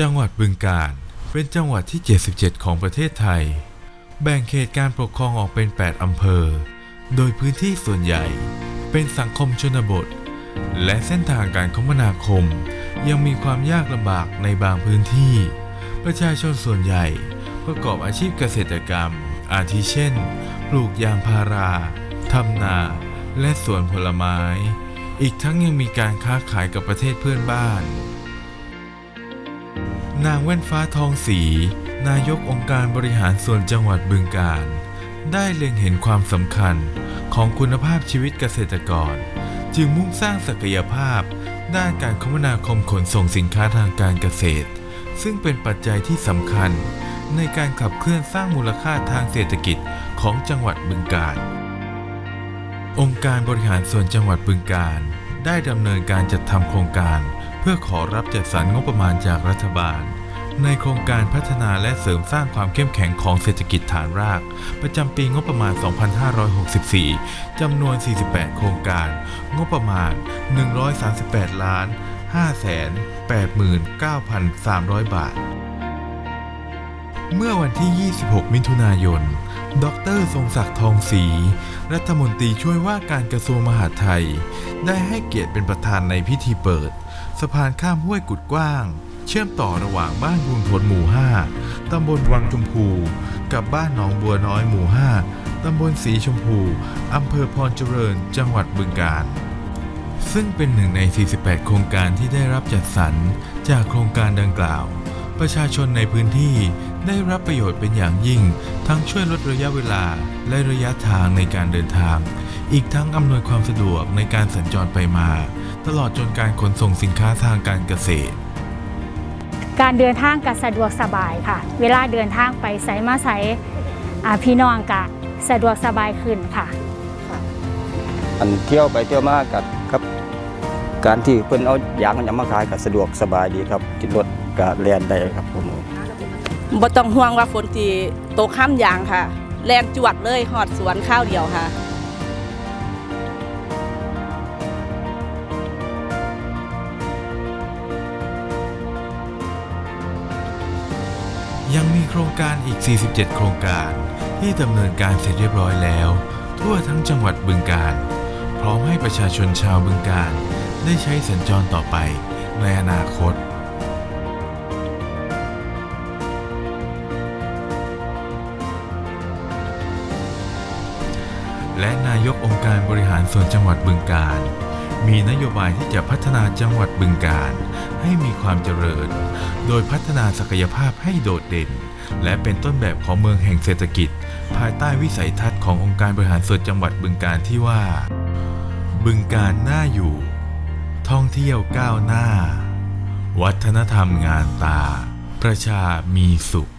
จังหวัดบึงกาฬเป็นจังหวัดที่ 77 ของประเทศไทย แบ่งเขตการปกครองออกเป็น 8 อำเภอ โดยพื้นที่ส่วนใหญ่เป็นสังคมชนบท และเส้นทางการคมนาคม ยังมีความยากลำบากในบางพื้นที่ ประชาชนส่วนใหญ่ประกอบอาชีพเกษตรกรรม อาทิเช่น ปลูกยางพารา ทำนา และสวนผลไม้ อีกทั้งยังมีการค้าขายกับประเทศเพื่อนบ้าน นางแว่นฟ้าทองศรีนายกองค์การบริหารส่วนจังหวัดบึงกาฬได้เล็งเห็นความสำคัญของคุณภาพชีวิตเกษตรกร จึงมุ่งสร้างศักยภาพ ด้านการคมนาคมขนส่งสินค้าทางการเกษตร ซึ่งเป็นปัจจัยที่สำคัญ ในการขับเคลื่อนสร้างมูลค่าทางเศรษฐกิจของจังหวัดบึงกาฬองค์การบริหารส่วนจังหวัดบึงกาฬได้ดำเนินการจัดทำโครงการ พื่อขอรับจัดสรรงบประมาณจากรัฐบาล ในโครงการพัฒนาและเสริมสร้างความเข้มแข็งของเศรษฐกิจฐานราก ประจำปีงบประมาณ 2564 จำนวน 48 โครงการ งบประมาณ 138 ล้าน 589,300 บาท เมื่อวันที่ 26 มิถุนายน ดร ทรงศักดิ์ทองศรีรัฐมนตรีช่วยว่าการกระทรวงมหาดไทย ได้ให้เกียรติเป็นประธานในพิธีเปิด สะพานข้ามห้วยกุดกว้าง เชื่อมต่อระหว่างบ้านบุญผลหมู่ 5 ตำบลวังชมพู กับบ้านหนองบัวน้อยหมู่ 5 ตำบลสีชมพู อำเภอพรเจริญ จังหวัดบึงกาฬ ซึ่งเป็นหนึ่งใน 48 โครงการที่ได้รับจัดสรรจากโครงการดังกล่าว ประชาชนในพื้นที่ได้รับประโยชน์เป็นอย่างยิ่ง ทั้งช่วยลดระยะเวลาและระยะทางในการเดินทาง อีกทั้งอำนวยความสะดวกในการสัญจรไปมา ตลอดจนการขนส่งสินค้าทางการเกษตร การเดินทางก็สะดวกสบายค่ะ เวลาเดินทางไปไสมาไสอ่าพี่น้องก็สะดวกสบายขึ้นค่ะ อันเที่ยวไปเที่ยวมากับครับ การที่เพิ่นเอายางมันมาขายก็สะดวกสบายดีครับที่รถก็แล่นได้ครับผมบ่ต้องห่วงว่าฝนที่ตกข้ามยางค่ะ แลนจวดเลยหอดสวนข้าวเดียวค่ะ ยังมีโครงการอีก 47 โครงการที่ดำเนินการเสร็จเรียบร้อยแล้ว ทั่วทั้งจังหวัดบึงกาฬพร้อมให้ประชาชนชาวบึงกาฬได้ใช้สัญจรต่อไปในอนาคตและนายกองค์การบริหารส่วนจังหวัดบึงกาฬ มีนโยบายที่จะพัฒนาจังหวัดบึงกาฬให้มีความเจริญ โดยพัฒนาศักยภาพให้โดดเด่น และเป็นต้นแบบของเมืองแห่งเศรษฐกิจ ภายใต้วิสัยทัศน์ขององค์การบริหารส่วนจังหวัดบึงกาฬที่ว่า บึงกาฬน่าอยู่ ท่องเที่ยวก้าวหน้า วัฒนธรรมงานตา ประชามีสุข